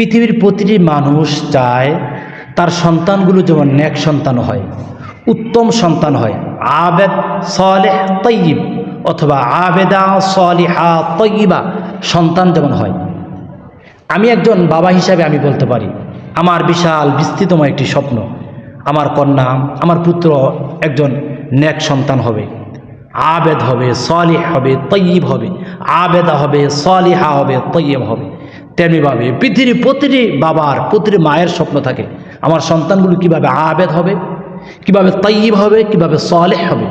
পৃথিবীর প্রতিটি মানুষ চায় তার সন্তানগুলো যেমন ন্যাক সন্তান হয়, উত্তম সন্তান হয়। আবেদ, সলেহ তৈব অথবা আবেদা, সলিহা তৈবা সন্তান যেমন হয়। আমি একজন বাবা হিসাবে আমি বলতে পারি, আমার বিশাল বিস্তৃতময় একটি স্বপ্ন, আমার কন্যা, আমার পুত্র একজন ন্যাক সন্তান হবে। আবেদ হবে, সলিহ হবে তৈব হবে, আবেদা হবে, সলিহা হবে তৈব হবে। তেমনিভাবে পৃথিবীর প্রতিটি বাবার, প্রতিটি মায়ের স্বপ্ন থাকে, আমার সন্তানগুলো কীভাবে আবেদ হবে, কীভাবে তৈব হবে, কীভাবে সলেহ হবে,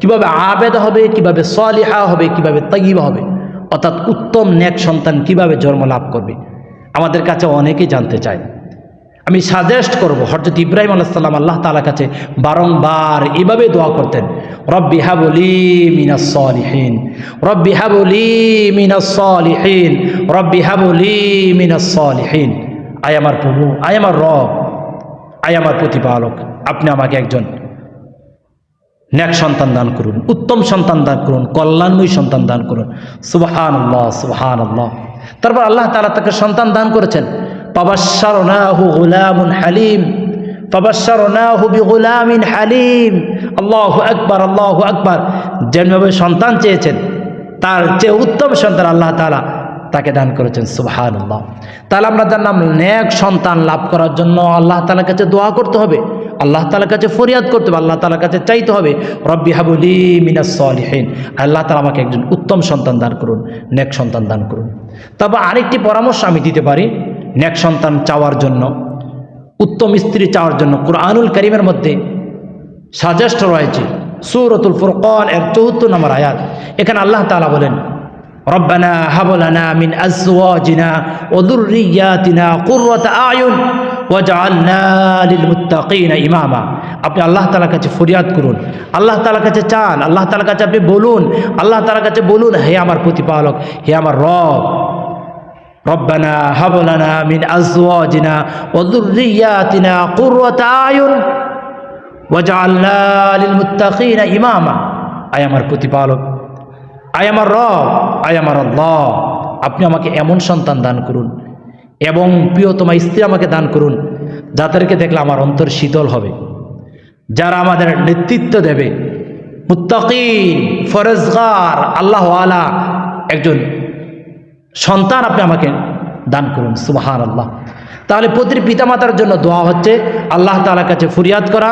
কীভাবে আবেদ হবে, কীভাবে সলিহা হবে, কীভাবে তৈব হবে, অর্থাৎ উত্তম ন্যাক সন্তান কীভাবে জন্ম লাভ করবে, আমাদের কাছে অনেকেই জানতে চায়। আমি সাজেস্ট করব হরজত ইব্রাহিম আলাইসাল্লাম আল্লাহ তালার কাছে বারংবার এভাবে দোয়া করতেন রব্বি হাবলি মিনাসলিহীন রব্বি হাবলি মিনাসলিহীন রব্বি হাবলি মিনাসলিহীন আয় আমার প্রভু, আয় আমার রব, আয় আমার প্রতিপালক, আপনি আমাকে একজন ন্যাক সন্তান দান করুন, উত্তম সন্তান দান করুন, কল্যাণময় সন্তান দান করুন। সুবাহান আল্লাহ সুবাহান আল্লাহ তারপর আল্লাহ তালা তাকে সন্তান দান করেছেন। পাবাসারনাহু গুলামুন হালিম পাবাসারনাহু বিগুলামিন হালিম। আল্লাহু আকবার, আল্লাহ আকবার। যেভাবে সন্তান চেয়েছেন, তার চেয়ে উত্তম সন্তান আল্লাহ তালা তাকে দান করেছেন সুবহান আল্লাহ তাহলে আমরা জানলাম ন্যাক সন্তান লাভ করার জন্য আল্লাহ তালার কাছে দোয়া করতে হবে, আল্লাহ তালার কাছে ফরিয়াদ করতে হবে, আল্লাহ তালার কাছে চাইতে হবে, রব্বি হাবুলি মিনাস সলিহীন। আল্লাহ তালা আমাকে একজন উত্তম সন্তান দান করুন, নেক সন্তান দান করুন। তবে আরেকটি পরামর্শ আমি দিতে পারি, নেক সন্তান চাওয়ার জন্য, উত্তম স্ত্রী চাওয়ার জন্য, কোরআনুল করিমের মধ্যে সাজেস্ট রয়েছে সুরতুল ফুরকন এর চৌত্তর নম্বর আয়াত। এখানে আল্লাহ তালা বলেন, রব্বানা হাবলানা মিন আজওয়াজিনা ওদুরিয়াতিনা কুররাত আয়ুন ওয়াজআলনা লিল মুত্তাকিনা ইমামা। আপনি আল্লাহ তাআলার কাছে ফরিয়াদ করুন। আল্লাহ তাআলার কাছে চান, আল্লাহ তাআলার কাছে আপনি বলুন, আল্লাহ তাআলার কাছে বলুন, হে আমার প্রতিপালক, হে আমার রব, রব্বানা হাবলানা মিন আজওয়াজিনা ওদুরিয়াতিনা কুররাত আয়ুন ইমামা। আমার প্রতিপালক, আয় আমার রব, আয় আমার আল্লাহ, আপনি আমাকে এমন সন্তান দান করুন এবং প্রিয় তোমার স্ত্রী আমাকে দান করুন যাদেরকে দেখলে আমার অন্তর শীতল হবে, যারা আমাদের নেতৃত্ব দেবে। মুত্তাকিন, ফরেজগার, আল্লাহ আলা, একজন সন্তান আপনি আমাকে দান করুন সুবাহান আল্লাহ তাহলে প্রতিটি পিতামাতার জন্য দোয়া হচ্ছে, আল্লাহ তালার কাছে ফরিয়াদ করা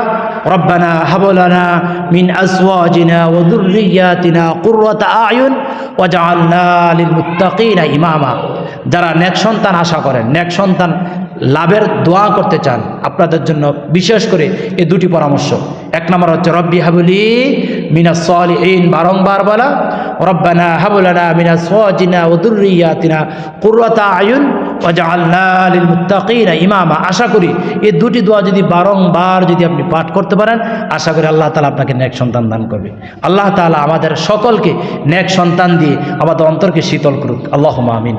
হাবলানা মিন আসওয়াজিনা ওয়া যুররিয়াতিনা কুররাতা আয়ুন ওয়াজআলনা লিল মুত্তাকিনা ইমামা। যারা নেক সন্তান আশা করেন, নেক সন্তান লাভের দোয়া করতে চান, আপনাদের জন্য বিশেষ করে এই দুটি পরামর্শ। এক নম্বর হচ্ছে, রব্বি হাবুলি মিনা সলিহীন বারংবার বলা, রব্বানা হাবুলানা মিনা সোয়াজিনা ও দুর্রিয়াতিনা কুর্রতা আয়ুন ইমামা। আশা করি এই দুটি দোয়া যদি বারংবার যদি আপনি পাঠ করতে পারেন, আশা করি আল্লাহ তালা আপনাকে ন্যাক সন্তান দান করবে। আল্লাহ তালা আমাদের সকলকে ন্যাক সন্তান দিয়ে আমাদের অন্তরকে শীতল করুক। আল্লাহ আমিন।